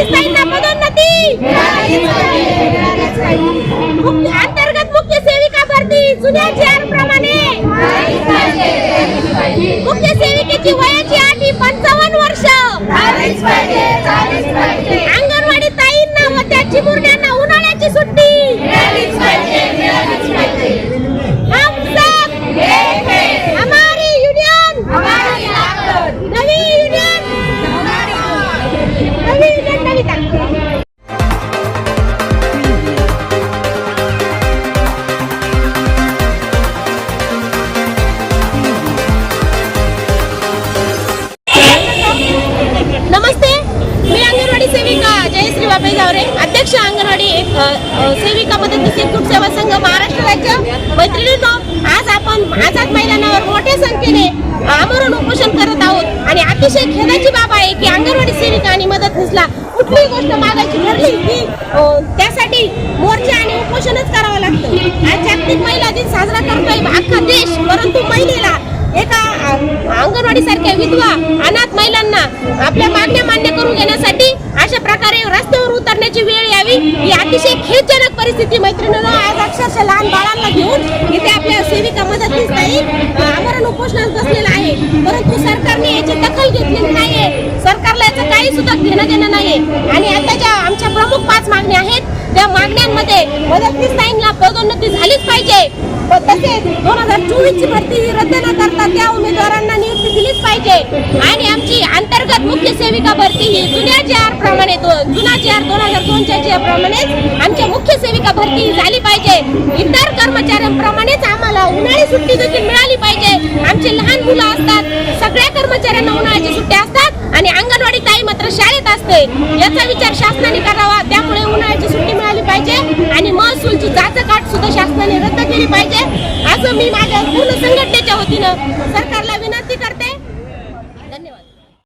पाकिस्तान पदोन्नती अंतर्गत मुख्य सेविका भरती जुन्या सेविका मदतनीस एकूट सेवा संघ महाराष्ट्र राज्य मैत्रिणींनो आज आपण आझाद मैदानावर मोठ्या संख्येने आमरण उपोषण करत आहोत. आणि अतिशय खेदाची बाब आहे की अंगणवाडी सेविका आणि मदतनीसला कुठलीही गोष्ट मागायची ठरली की त्यासाठी मोर्चा आणि उपोषणच करावं लागतं. आज जागतिक महिला दिन साजरा करतोय अख्खा देश परंतु महिलेला एका अंगणवाडी सारख्या विधवा अनाथ महिलांना आपल्या मागण्या मान्य करून घेण्यासाठी अशा परिस्थिती मैत्रिणीनं आज अक्षरशः लहान बाळांना घेऊन इथे आपल्या सेविका मदतनीस नाही आमरण उपोषणात बसलेलं आहे. परंतु सरकारने याची दखल घेतलेली नाहीये. सरकारला याचं काही सुद्धा घेणं देणं नाहीये. आणि आता ज्या आमच्या प्रमुख पाच मागण्या आहेत त्या मागण्यांमध्ये मदतनीस ताईंना पदोन्नती झालीच पाहिजे. व तसेच दोन हजार चोवीस ची भरती ही रद्द न करता त्या उमेदवारांना नियुक्ती दिलीच पाहिजे. आणि आमची अंतर्गत मुख्य सेविका भरती ही जुन्या जी आर प्रमाणे जुना जी आर दोन हजार दोन असल्याप्रमाणेच आमच्या मुख्य सेविका भरती झाली पाहिजे. इतर कर्मचाऱ्यांप्रमाणेच आम्हाला उन्हाळी सुट्टी देखील मिळाली पाहिजे. आमचे लहान मुलं असतात सगळ्या कर्मचाऱ्यांना उन्हाळ्याची सुट्टी असतात आणि अंगणवाडी ताई मात्र शाळेत असते. याचा विचार शासनाने करावा त्यामुळे उन्हाळ्याची सुट्टी मिळाली पाहिजे आणि महसूलची जाचकाट सुद्धा शासनाने रद्द केली पाहिजे. असं मी माझ्या पूर्ण संघटनेच्या वतीनं